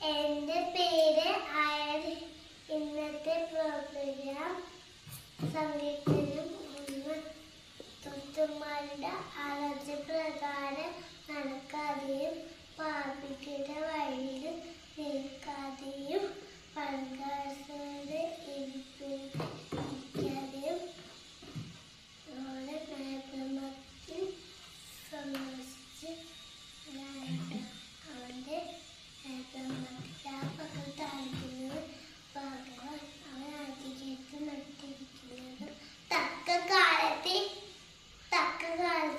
എന്റെ പേര് അയൽ ഇന്നത്തെ പ്രോഗ്രാം സംഗീതത്തിലും തുത്തുമാരുടെ ആലോചനപ്രകാരം നടക്കാതെയും പാപിക്കുന്ന